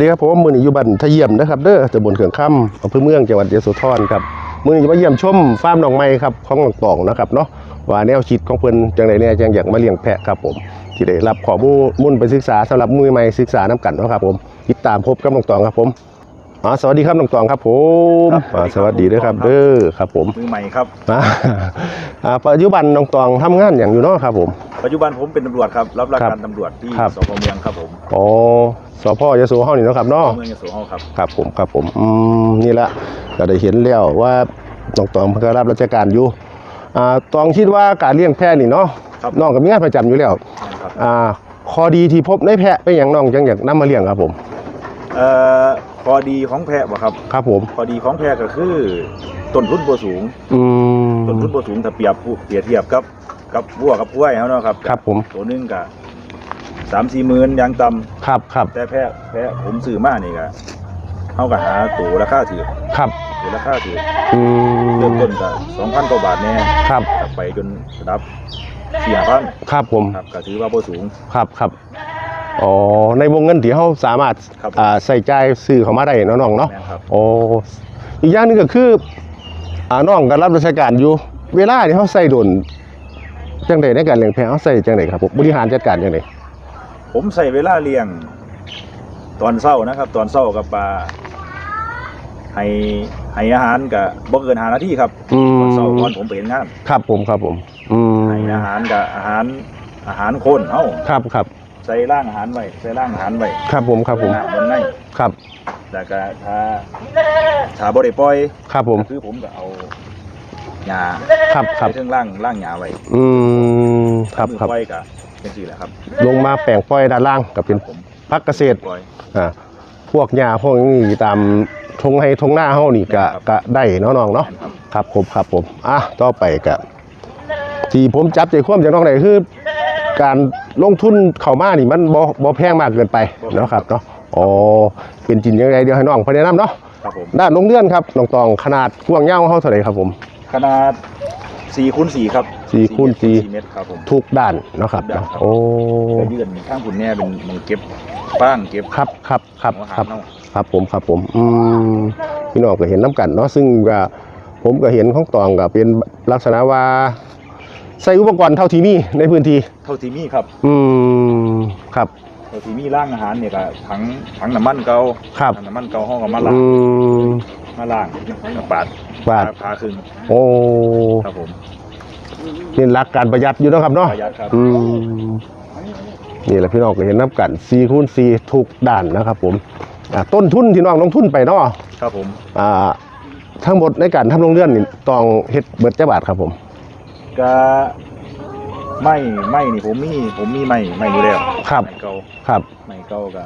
ดีครับผมมือนี้อยู่บ้านทะเยี่ยมนะครับเด้อตำบลเขื่องค่ำอำเภอเมืองจังหวัดยโสธรครับมือนี้จะมาเยี่ยมชมฟาร์มหนองไม้ครับของหนองตองนะครับเนาะว่าแนวคิดของเพิ่นจังไดแน่จังอยากมาเลี้ยงแพะครับผมที่ได้รับข้อมูลมุ่นไปศึกษาสำหรับมือใหม่ศึกษาน้กันเนาะครับผมติดตามพบกับหนองตองครับผมอ๋อสวัสดีครับหนองตองครับผมครับอ่าสสวัวัสสดีดีครับเด้อครับผมมือใหม่ครับอ่าอ่าปัจจุบันหนองตองทำงานอย่างอยู่เนาะครับผม ปัจจุบันผมเป็นตำรวจครับ รับราชครัการบตำรวจที่ครับ สพเมืองครับผมอ๋อสพยโสเฮานี่เนาะครับเนาะ เมืองยโสธรครับ ครับผมครับผมอืมนี่แหละก็ได้เห็นแล้วว่าน้องตองเพิ่นก็รับราชการอยู่อ่าตองคิดว่าการเลี้ยงแพะนี่เนาะครับ น้องก็มีงานประจำอยู่แล้วครับอ่าข้อดีที่พบในแพะเป็นอย่างน้องจังอยากนำมาเลี้ยงครับผมเอ่อข้อดีของแพะบ่ครับครับผมข้อดีของแพะก็คือต้นทุนบ่สูงอืมต้นทุนบ่สูงถ้าเปรียบผู้เปรียบเทียบกับ กับวัวกับควายเฮาเนาะครับครับผม ตัวหนึงก็3-4หมื่นอย่างต่ำครับครับแต่แพะแพะผมซื้อมานี่ก็เฮาก็หาตัวราคาถูกครับตัวราคาถูกอืมเริ่มต้นก็2,000กว่าบาทแน่ครับก็ไปจนระดับ4,000ครับผมครับก็ถือว่าบ่สูง ครับครับอ๋อในวงเงินที่เฮาสามารถครับอ่าใส่ใจายซื้อเข้ามาได้เนาะน้องเนาะแม่นครับ โอ้อีกอย่างหนึงก็คืออ่าน้องก็รับราชการอยู่ เวลาที่เขาใส่ดน จังไดในการเลี้ยงแพะเขาใส่จังไดครับผมบริหารจัดการจังไดผมใส่เวลาเลี้ยง ตอนเช้านะครับ ตอนเช้ากับปลาให้ให้อาหารกับบ่เกินหานาทีครับอืตอนเช้ามตอนผมไปเห็นงานครับผมครับผม อืมให้อาหารกับอาหารอาหารคนเอ้าครับครับใส่ร่างอาหารไว้ใส่ร่างอาหารไว้ครับผมครับผมน้ำบนในครับแต่ก็ถ้าถ้าบ่ได้ปล่อยครับผมก็คือผมก็เอา หญ้าครับครับใส่เครื่องร่างร่างหญ้าไว้อืมครับมือครับ ปล่อยก็เป็นสี่แหละครับลงมาแปลงปล่อยด้านล่างก็เป็นผมพักเกษตรปล่อย อ่าพวกหญ้าพวกนี้ตามทงให้ทงหน้าเฮานี่ก็ครับ ก็ได้เนาะน้องเนาะครับครับผมครับผมอะต่อไปกับที่ผมจับใจความจากน้องไหนคือ การลงทุนเข้ามานี่มันบ่บ่แพงมากเกินไปเนาะครับเนาะอ๋อเป็นจริงยังไงเดี๋ยวให้น้องเพนแนะนำเนาะ ครับผมด้านโรงเรือนครับน้องตองขนาดกว้างยาวเท่าเท่าไหร่ครับผม ขนาด4คูณ4ครับสี่คูณสี่4เมตรครับผมทุกด้านเนาะครับทุกด้านครับโอ้ก็ยื่นข้างคุณแน่เป็นมันเก็บป้างเก็บครับครับครับหัวคหารับเน่าครับผมครับผมอืมพี่น้องก็เห็นน้ำกันเนาะซึ่งก็ผมก็เห็นของตองก็เป็นลักษณะว่าใส่อุปกรณ์เท่าที่มีในพื้นที่ เท่าที่มีครับอืมครับเท่าที่มีร่างอาหารเนี่ยก็ถังถังน้ำมันเก่าครับถังน้ำมันเก่าห้องกับมาล้างอืมมาล้างกับปาด บาท พาครึ่งโอ้ครับผม นี่หลักการประหยัดอยู่เนาะครับเนาะประหยัดครับ อืมนี่แหละพี่น้องก็เห็นน้ำกัน4คูณ4ทุกด้านนะครับผมอ่าต้นทุนที่น้องลงทุนไปเนาะครับผมอ่าทั้งหมดในการทำโรงเรือนนี่ต้องเฮ็ดเบิดจักบาทครับผมก็ไม่ไม่นี่ผมมีผมมีไม่ไม่อยู่แล้วครับ ไม่เก่าครับ ไม่เก่าก็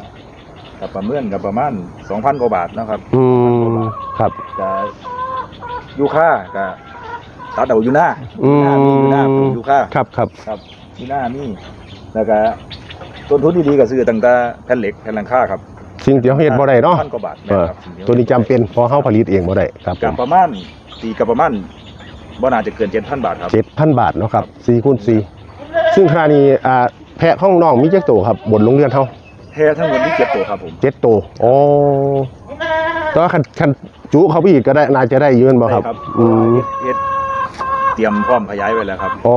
กับประเมินกับประมาณ2,000กว่าบาทนะครับอืมครับก็ ยูค่าก็ตัดเอาอยู่หน้าอือยู่หน้ามีอยู่หน้าปลูมกยูค่าครับครับครับที่หน้ามีแล้วก็ต้นทุนดีๆก็ซื้อตั้งแต่แผ่นเหล็กแผ่นหลังคาครับสิ่งที่เราเฮ็ดบ่ได้เนาะพันกว่าบาทเออครับสิ่งที่ตัวนี้จำเป็นเพราะเฮาผลิตเองบ่ได้ครับผกับมประมาณตีกับประมาณบ่น่าจะเกิน7,000บาทครับ7,000บาทเนาะครับ4คูณ4ซึ่งค่านี้อ่าแพะของน้องมีจักโตครับ บนโรงเรือนเฮาแท้ทั้งหมดที่เก็บตัวครับผมเจ็ดโตโอ้แต่ว่าคันคัน จุเขาไปอีกก็ได้น่าจะได้เยอะบ่ครับใช่อืมเฮ็ดเตรียมพร้อมขยายไว้แล้วครับโอ้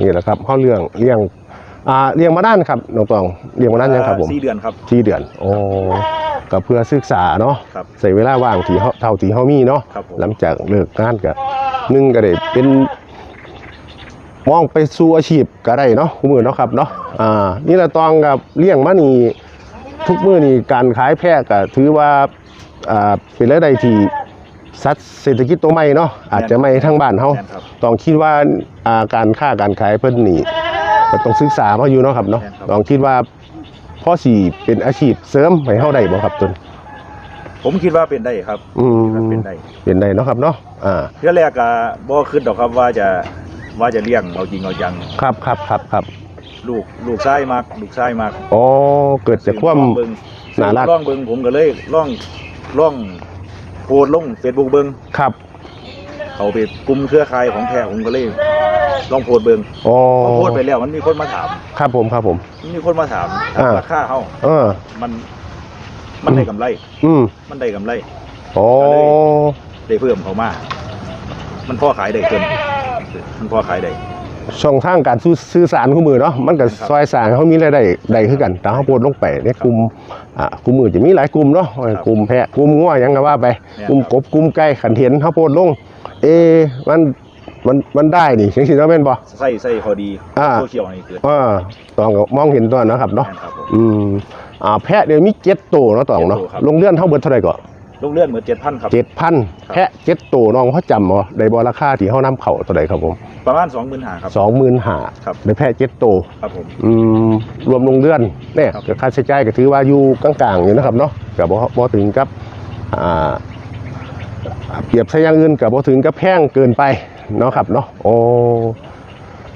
นี่แหละครับเฮาเรื่องเลี้ยงอ่าเลี้ยงมาด้านครับน้องตองเลี้ยงมาด้านยังครับผมสี่เดือนครับ สี่เดือนโอ้ก็เพื่อศึกษาเนาะครับใส่เวลาว่างที่เฮาเท่าที่เฮามีเนาะครับผม หลังจากเลิกงานก็หนึ่งก็ได้เป็นมองไปสู่อาชีพก็ได้เนาะคู่มือเนาะครับเนาะอ่านี่ละตองกับเลี้ยงมานี่ทุกมื้อนี่การขายแพะก็ถือว่าอ่า เป็นรายได้ที่สัดเศรษฐกิจตัวใหม่เนาะอาจจะไม่ทั้งบ้านเฮาแม่นครับต้องคิดว่าอ่าการค้าการขายเพิ่นนี่ก็ต้องศึกษามาอยู่เนาะครับเนาะแม่นครับต้องคิดว่าพ่อสิเป็นอาชีพเสริมให้เฮาได้บ่ครับตนผมคิดว่าเป็นได้ครับอืมคิดว่าเป็นได้เป็นได้เนาะครับเนาะอ่าเพื่อแรกก็บ่คิดดอกครับว่าจะว่าจะเลี้ยงเอาจริงเอาจังครับครับครับครับลูกลูกชายมากลูกชายมากอ๋อเกิดจากความลองเบิ่งน่ารักลองเบิ่งผมก็เลยลอง ลองโพสต์ลง Facebook เบิ่งครับเขาไปกลุ่มเครือข่ายของแท้ผมก็เลยลองโพสต์เบิ่งอ๋อพอโพสต์ไปแล้วมันมีคนมาถามครับผมครับผม มันมีคนมาถามอ่า ราคาเฮาเออ มัน มันได้กำไร อืมมันได้กำไรอ๋อได้เพิ่มเขามา มันพอขายได้เพิ่มมันพอขายได้ ช่องทางการสื่อสื่อสารคู่มือเนาะมันก็ครับซอยสร้างเขามีรายได้ได้คือกันแต่เขาโพสต์ลงไปในกลุ่มอ่าคู่มือจะมีหลายกลุ่มเนาะกลุ่มแพะกลุ่มงัวหยังก็ว่าไปกลุ่มกบกลุ่มไก่ขันเห็นเขาโพสต์ลง เอะมันมันมันได้นี่จังซี่เนาะแม่นบ่ใส่ใส่พอดีอ่าโซเชียลนี่เกิดอ่าต้องก็มองเห็นตัวนะครับเนาะแม่นครับผมอืมอ่าแพะเดี๋ยวมีเจ็ดตัวเนาะตองเนาะเจ็ดตัวครับลงเลื่อนเท่าเบิดเท่าไหร่ก่อนลูกเลื่อนเหมือนเจ็ดพันครับเจ็ดพันแพะเจ็ดตัวน้องเขาจำบ่ได้บ่ราคาที่เขานำเข้าตัวใดครับผม ประมาณสองหมื่นหาครับ สองหมื่นห้าครับได้แพะเจ็ดตัวครับผม อืมรวมลงเลื่อนเนี่ยครับก็ค่าใช้จ่ายก็ถือว่าอยู่กลางๆอยู่นะครับเนาะก็บ่บ่ถึงกับอ่าเปรียบใช้อย่างอื่นก็บ่ถึงกับแพงเกินไปเนาะครับเนาะโอ้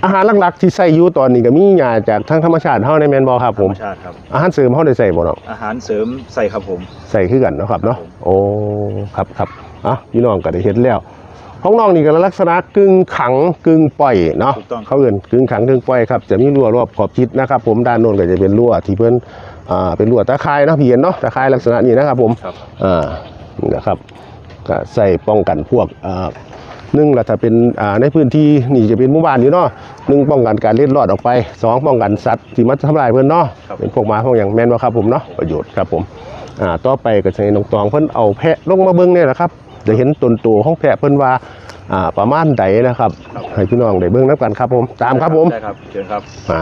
อาหารหลักๆที่ใส่อยู่ตอนนี้ก็มีหญ้าจากทางธรรมชาติเฮาในแม่นบ่ครับธผรรมมชาติครับ อาหารเสริมเฮาได้ใส่บ่เนาะ อาหารเสริมใส่ครับผม ใส่คือกันเนาะครับเนาะครับผมโอ้ ครับครับอะพี่น้องก็ได้เห็นแล้ว ของน้องนี่ก็ลักษณะกึ่งขังกึ่งปล่อยเนาะถูกต้อง เขาเอื่นกึ่งขังกึ่งปล่อยครับจะมีรั้วรอบขอบชิดนะครับผมด้านโน้นก็จะเป็นรั้วที่เพิ่นอ่าเป็นรั้วตะข่ายเนาะพี่เห็นเนาะตะข่ายลักษณะนี้นะครับผม ครับ อ่านี่นะครับก็ใส่ป้องกันพวกอ่าหนึ่งละถ้าเป็นอ่าในพื้นที่นี่จะเป็นหมู่บ้านอยู่เนาะหนึ่งป้องกันการเล็ดรอดออกไปสองป้องกันสัตว์ที่มาทำลายเพิ่นเนาะครับ เป็นพวกหมาพวกอย่างแม่นว่าครับผมเนาะประโยชน์ครับผมอ่าต่อไปก็จะให้น้องตองเพิ่นเอาแพะลงมาเบิ่งเนี่ยแหละครับ จะเห็นตนตัวของแพะเพิ่นว่าอ่าประมาณใดนะครับครับให้พี่น้องได้เบิ่งนํกันครับผม ตามครับผมได้ครับเชิญครับมา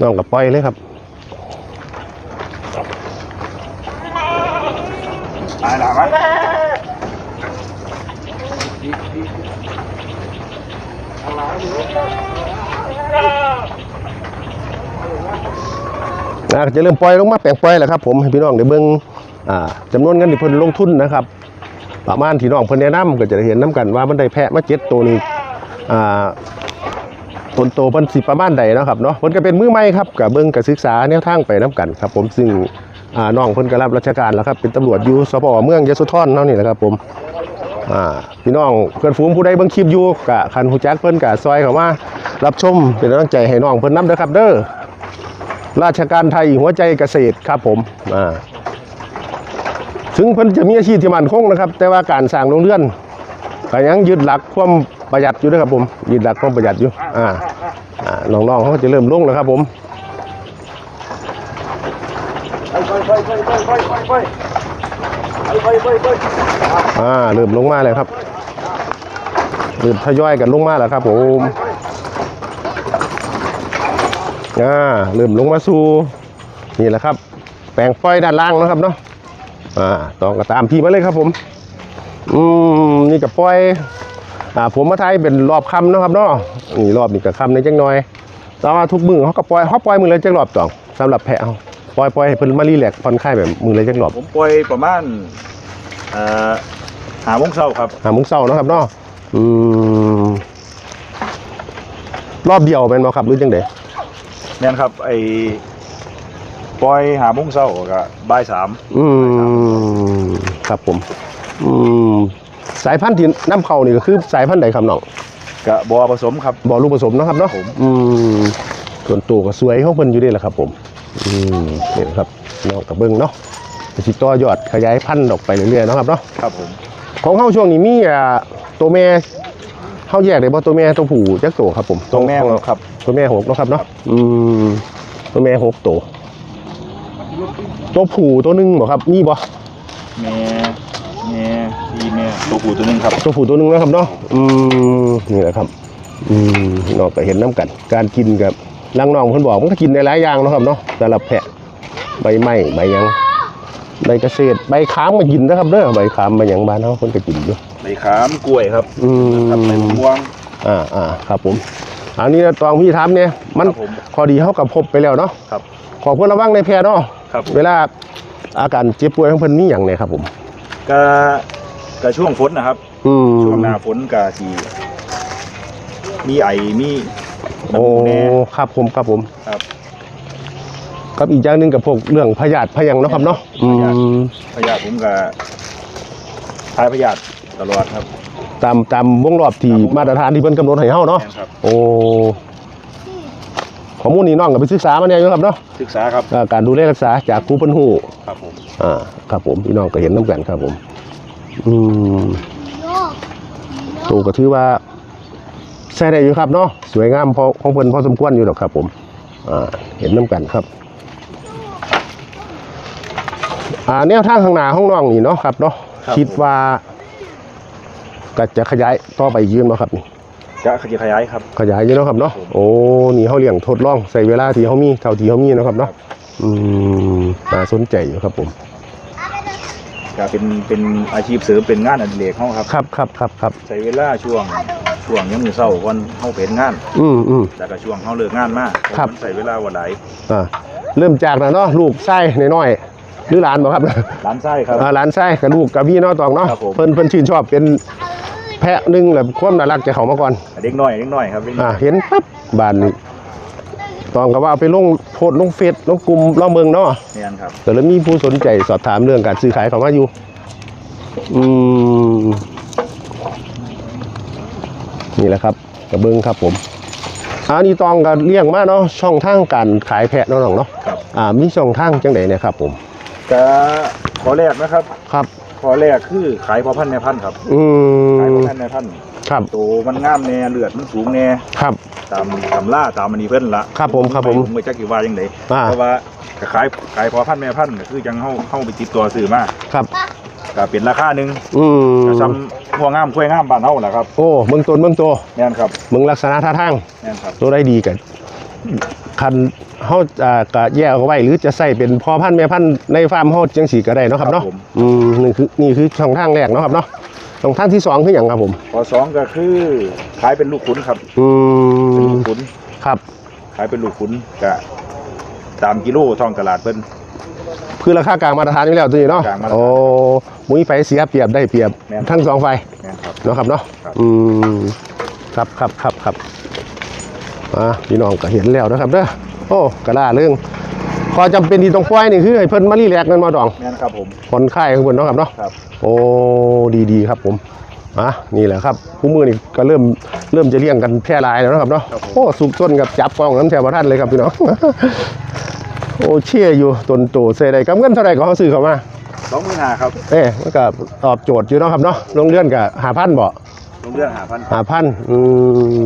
น้องกับปล่อยเลยครับไปหลังมั้ยอ่าจะเริ่มปล่อยลงมาแปลงปล่อยแล้วครับผมให้พี่น้องได้เบิ่งอ่าจำนวนเงินที่เพิ่นลงทุนนะครับ ประมาณที่น้องเพิ่นแนะนํก็จะได้เห็นน้กันว่ามันได้แพะมาเจ็ดตัวนี้อ่าต้นโตเพิ่นสิประมาณใดนะครับเนาะเพิ่นก็เป็นมือใหม่ครับก็เบิ่งก็ศึกษาแนวทางไปน้กันครับ ผมซึ่งอ่าน้องเพิ่นก็รับราชการแล้วครับเป็นตำรวจอยู่สพเมืองยะโสธรเนาะนี่แหละครับผมอ่าพี่น้องเพื่อนฝูงผู้ใดเบิ่งคลิปอยู่ก็คันฮู้จักเพิ่นก็ซอยเขามารับชมเป็นกำลังใจให้น้องเพิ่นนํเด้อครับเด้อราชการไทยหัวใจเกษตรครับผมอ่า ถึงเพิ่นจะมีอาชีพที่มั่นคงนะครับ แต่ว่าการสร้างโรงเรือนก็ยังยึดหลักความประหยัดอยู่นะครับผมยึดหลักความประหยัดอยู่อ่าอ่าน้องๆเขาจะเริ่มลงแล้วครับผมอ่าเริ่มลงมาแล้วครับเริ่มทยอยกันลงมาแล้วครับผมอ่าเริ่มลงมาสู่นี่แหละครับ แปลงไฟด้านล่างนะครับเนาะ อ่าต้องก็ตามพี่มาเลยครับผม อืมนี่กับปล่อย อ่า ผมมาไทยเป็นรอบคำเนาะครับเนาะนี่รอบนี้กับคำในจังน้อย แต่ว่าทุกมือเขาก็ปล่อยเขาปล่อยมือเลยจังรอบจ่องสำหรับแพะเขาปล่อยปล่อยให้เพิ่นมารีแลกซ์ผ่อนคลายแบบมือเลยจังรอบผมปล่อยประมาณเอ่อหาโมงเช้าครับหาโมุ้งเศร้าเนาะครับเนาะอืมรอบเดียวเป็นบ่ครับหรือจังไดเนี่ยครับไอ้ ปล่อยหาโมงเช้ากับบ่ายสามอืมครับผม อืมสายพันธุ์ที่น้ำเข้านี่ก็คือสายพันธุ์ใดครับน้องกับบัวผสมครับ บ่อลูกผสมเนาะครับเนาะผมอืมส่วนตัวก็สวยของเพิ่นอยู่เด้แหละครับ ผม อืมนี่นะครับน้องกับเบิ่งเนาะสิต่อยอดขยายพันธุ์ออกไปเรื่อยๆเนาะครับเนาะครับผมของเฮาช่วงนี้มีอ่าตัวแม่เฮาแยกได้บ่ตัวแม่ตัวผู้จักตัวครับ ผมตัวแม่ของครับ ตัวแม่หกเนาะครับเนาะอืมตัวแม่หกตัว ตัวผู้ตัวหนึงบ่ครับมีบ่แม่แม่ทีแม่ตัวผู้ตัวหนึงครับตัวผู้ตัวหนึงนะครับเนาะอืมนี่แหละครับ อืมนอกก็เห็นน้ำกัน การกินกับลังน้องเพิ่นบอกมันก็กินได้หลายอย่างเนาะครับเนาะสำหรับแพะใบไม้ใบหยังใบเกษตรใบขามมากินนะครับเด้อใบขามใบหยังบ้านเฮาเพิ่นก็กินอยู่ใบขามกล้วยครับอืครับใบมมะม่วง อ่าอ่าครับผมอันนี้ตองพี่ถามเนี่ยมันครับผมพอดีเฮากับพบไปแล้วเนาะครับขอเพิ่นระวังในแพะเนาะ ครับเวลาอาการเจ็บป่วยของเพิ่นมีหยังเนี่ยครับผมก็ก็ช่วงฝนนะครับ อืมช่วงหน้าฝนก็สีมีไอมีน้ำโอ้มูกแน่ครับผมครับผมครับ ครับอีกอย่างหนึงกับพวกเรื่องพยาธิพยังเนาะครับเนาะอืพยาธิมพยาธิผมก็ทายพยาธิตลอดครับตามตามวงรอบที่มาตรฐานที่เพิ่นกำหนดให้เฮาเนาะแม่นครับ โอ้ ข้อมูลนี้น้องก็ไปศึกษามาแน่อยู่ครับเนาะศึกษาครับอ่าการดูแลรักษาจากครูเพิ่นฮู้ครับผมอ่าครับผมพี่น้องก็เห็นน้ำกันครับผมอืมตูก็ถือว่าใช้ได้อยู่ครับเนาะสวยงามพอของเพิ่นพอสมควรอยู่ดอกครับ ผมอ่าเห็นน้ำกันครับอ่าแนวทางข้างหน้าห้องน้องนี่เนาะครับเนาะคิดว่าก็จะขยายต่อไปยืมเนาะครับนี่ จะขยายขยายครับ ขยายอยู่เนาะครับเนาะโอ้นี่เขาเลี้ยงทดลองใส่เวลาที่เขามีเท่าที่เขามีเนาะครับเนาะอืมน่าสนใจอยู่ครับผมก็เป็นเป็นอาชีพเสริมเป็นงานอดิเรกเฮาครับครับครับครับครับใช้เวลาช่วงช่วงยังมือเช้าก่อนเฮาเป็นงาน อืมอืมแล้วก็ช่วงเฮาเลิกงานมาครับมันใช้เวลาว่าหลายอ่าเริ่มจากนะเนาะลูกไส้น้อยๆหรือหลานบ่ครับร้านไส้ครับอ่าหลานไส้กับลูกกับพี่เนาะตองเนาะครับผมเพิ่นเพิ่นชื่นชอบเป็น แพะหนึงแหละความน่ารักจะเข้ามาก่อนเด็กน้อยเด็กน้อยครับเด็กน้อ่าอยเห็นปั๊บบ้านนี้ตองก็ว่าเอาไปลงโพสต์ลงเฟซลงกลุ่มลองเมืองเนาะเนี่ยครับก็เลยมีผู้สนใจสอบถามเรื่องการซื้อขายเข้ามาอยู่ อืมนี่แหละครับกระเบื้องครับผมอันนี้ตองก็เลี้ยงมาเนาะช่องทางการขายแพะเนาะน้องเนาะครับอ่ามีช่องทางจังไดเนี่ยครับ ผมก็ขอแรกนะครับ ครับขอแรกคือขายพอพันธุ์แม่พันธุ์ครับ อืขาย พมอพันธุ์แม่พันธุ์ครับโตมันงามแน่เลือดมันสูงแน่ครับ ตามตามล่าตามมันนี่เพิ่นละครับผมครับผมผมไม่จักกี่ว่าจังไดอ่าเพราะว่าก็ขายขายพอพันธุ์แม่พันธุ์ก็คือจังเฮาเฮาไปติดตัวซื้อมาครับก็เป็นราคาหนึงอืมก็ซ้ำหัวงามคุ้วยงามบ้านเฮาแหละครับ โอ้เมืองตนเมืองโตแม่นครับเมืองลักษณะท่าทางแม่นครับตัวได้ดีกันคันเฮาอ่าก็แยกเอาไว้หรือจะใส่เป็นพ่อพันธุ์แม่พันธุ์ในฟาร์มเฮาจังสีก็ได้เนาะครับเนาะครับผมอืมนี่คือนี่คือช่องทางแรกเนาะครับเนาะ ช่องทางที่สองคืออย่างครับผมข้อสองก็คือขายเป็นลูกขุนครับอืเป็นมลูกขุนครับขายเป็นลูกขุนก็ตามกิโลท้องตลาดเพิ่น คือราคากลางมาตรฐานอยู่แล้วตัวนี้เนาะกลางมาตรฐานโอ้มุ้ยไฟเสียเปรียบได้เปรียบแม่น ทั้งสองไฟแม่นครับ เนาะครับเนาะ ครับ อืม ครับครับครับครับอ่าพี่น้องก็เห็นแล้วนะครับเด้อ โอ้กระด้าเรื่อง พอจำเป็นที่ต้องปล่อยนี่คือให้เพิ่นมารีแลกซ์กันมาดองแม่นครับผมผ่อนคลายของเพิ่นเนาะครับเนาะ ครับ โอ้ดีดีครับผมอะนี่แหละครับผู้มือนี่ก็เริ่มเริ่มจะเลี้ยงกันแพร่หลายแล้วนะครับเนาะโอ้สุกต้นกับจับกล้องน้ำแถวบ้านเลยครับพี่น้อง โอ้เชี่ยอยู่ต้นโตเสยได้กำเงินเท่าไหร่ก็เขาซื้อเขามาสองหมื่นห้าครับเอ๊ะมันก็ตอบโจทย์อยู่เนาะครับเนาะลงเลื่อนกับหาพันบ่ลงเรื่องหาพันหาพันอื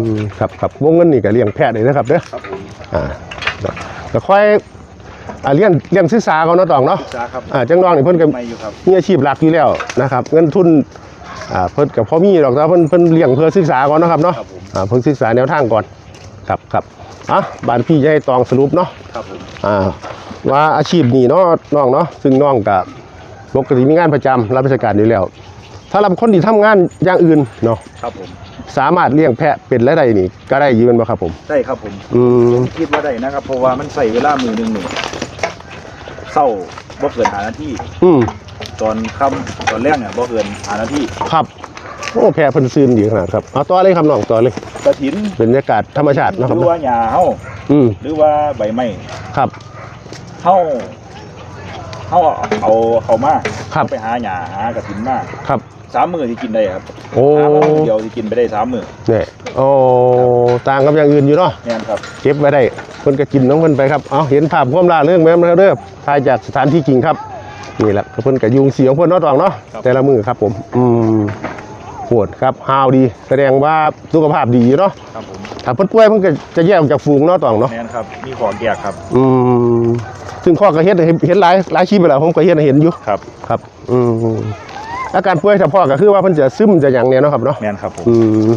มครับครับวงเงินนี่ก็เลี้ยงแพะเลยนะครับเด้อครับผม อ่าแต่ค่อย อ่าเลี้ยงเลี้ยงศึกษาเขาเนาะตองเนาะศึกษาครับอ่าจังน้องนี่เพิ่นก็ไม่อยู่ครับมีอาชีพหลักอยู่แล้วนะครับเงินทุนอ่าเพิ่นกับพ่อมีดอกแต่ว่าเพิ่นเพิ่นเลี้ยงเพื่อศึกษาก่อนเนาะครับเนาะครับผม อ่าเพิ่งศึกษาแนวทางก่อนครับครับอะบ้านพี่จะให้ตองสรุปเนาะ ครับผมอ่าว่าอาชีพนี้เนาะน้องเนาะซึ่งน้องกับปกติมีงานประจำรับราชการอยู่แล้ว ถ้าเราคนที่ทำงานอย่างอื่นเนาะครับผม สามารถเลี้ยงแพะเป็นรายได้นี่ ก็ได้อยืนบ่ครับผม ได้ครับผมอืมคิดว่าได้นะครับเพราะว่ามันใส่เวลามือหนึ่งหนึ่งเศร้าบ่เกินหานาทีอืมตอนค่ำตอนแรกเนี่ยบ่เกินหานาทีครับ โอ้แพะเพิ่นซื่นดีขนาดครับเอาต่อเลยครับน้องต่อเลยกระถินเป็นบรรยากาศธรรมชาติหเนาะครับรือเนาะว่าหญ้าเฮาอืมหรือว่าใบไม้ครับ เฮาเฮาเอาเขามาครับ ไปหาหญ้าหากระถินมาครับ สามมื้อที่กินได้ครับโอ้หามามื้อเดียวที่กินไปได้สามมื้อเนี่ยโอ้ต่างกับอย่างอื่นอยู่เนาะแม่นครับ เก็บไว้ได้เพิ่นก็กินน้องเพิ่นไปครับเอาเห็นภาพความล่าเรื่องแม่นเด้อถ่ายจากสถานที่จริงครับนี่แหละเพิ่นก็ยุงเสียงเพิ่นเนาะตองเนาะแต่ละมือครับผม อืมปวดครับฮาวดี แสดงว่าสุขภาพดีอยู่เนาะครับผมถ้าเพิ่นป่วยเพิ่นก็จะแยกออกจากฝูงเนาะตองเนาะแม่นครับมีของแยกครับอืมซึ่งข้อก็เฮ็ดให้เห็นหลายหลายคลิปไปแล้วผมก็เฮ็ดให้เห็นอยู่ครับ ครับ อืม อาการป่วยถ้าพ่อก็คือว่าเพิ่นจะซึมจะหยังเนี่ยเนาะครับเนาะแม่นครับผมอืม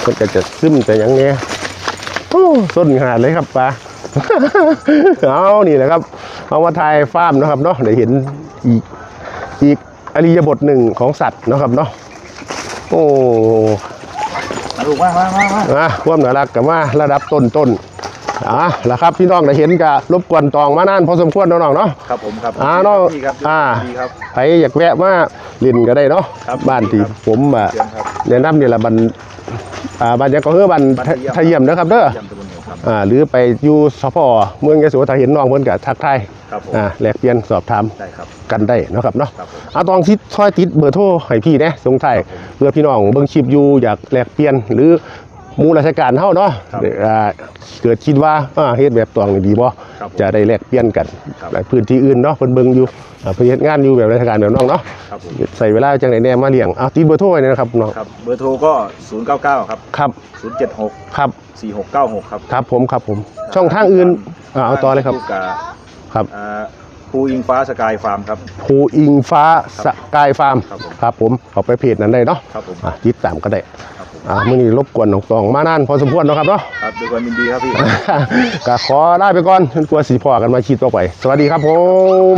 เพิ่นก็จะซึมจะหยังเนี่ยโอ้ส้นขนาดเลยครับป้าเอานี่แหละครับเอามาถ่ายฟาร์มเนาะครับเนาะได้เห็นอีกอีกอริยบทหนึ่งของสัตว์เนาะครับเนาะโอ้มาลูกมามามามา นะความน่ารักกับว่าระดับต้นต้นๆ อะแล้วครับพี่น้องได้เห็นกะรบกวนตองมานานพอสมควรเนาะน้องเนาะครับผมครับอ่าเนาะดีครับอ่าดีครับใครอยากแวะมาเลินก็ได้เนาะครับบ้านที่ครับผมอะเชิญครับแนะนำนี่แหละบันอ่าบ้านยังก็คือบ้านบ้านทะเยี่ยมนะครับเด้อยำตะบนเหนือครับอ่าหรือไปอยู่สพเมืองยโสธรเห็นน้องเพิ่นก็ทักทายครับผมอ่าแลกเปลี่ยนสอบถามได้ครับกันได้เนาะครับเนาะครับผมเอาตองที่ซอยติดเบอร์โทรให้พี่นะสงท้ายครับผมเพื่อพี่น้องเบิ่งคลิปอยู่อยากแลกเปลี่ยนหรือห มู่ราชการเฮาเนาะครับอ่าเกิดคิดว่าอ่าเฮ็ดแบบตวงนี่ดีบ่ครับผมจะได้แลกเปลี่ยนกันครับหลายพื้นที่อื่นเนาะเพิ่นเบิ่งอยู่อ่าเพิ่นเฮ็ดงานอยู่แบบราชการแบบน้องเนาะครับผมใส่เวลาจังไดแน่มาเลี้ยงเอาติดเบอร์โทรไว้เลยนะครับน้องครับเบอร์โทรก็ 099 ครับครับ076 ครับ 4696 ครับครับผมครับผมช่องทางอื่นอ่าเอาต่อเลยครับกับครับอ่าภูอิงฟ้าสกายฟาร์มครับภูอิงฟ้าสกายฟาร์มครับผมครับผมเข้าไปเพจนั้นได้เนาะครับผมอะติดตามก็ได้ครับผม อ่ามื่อนี้รบกวนน้องตองมานานพอสมควรเนาะครับเนาะครับด้วยความยินดีครับพี่ก็ขอลาไปก่อนจนกว่าสีพอกันมาคิดต่อไป สวัสดีครับผม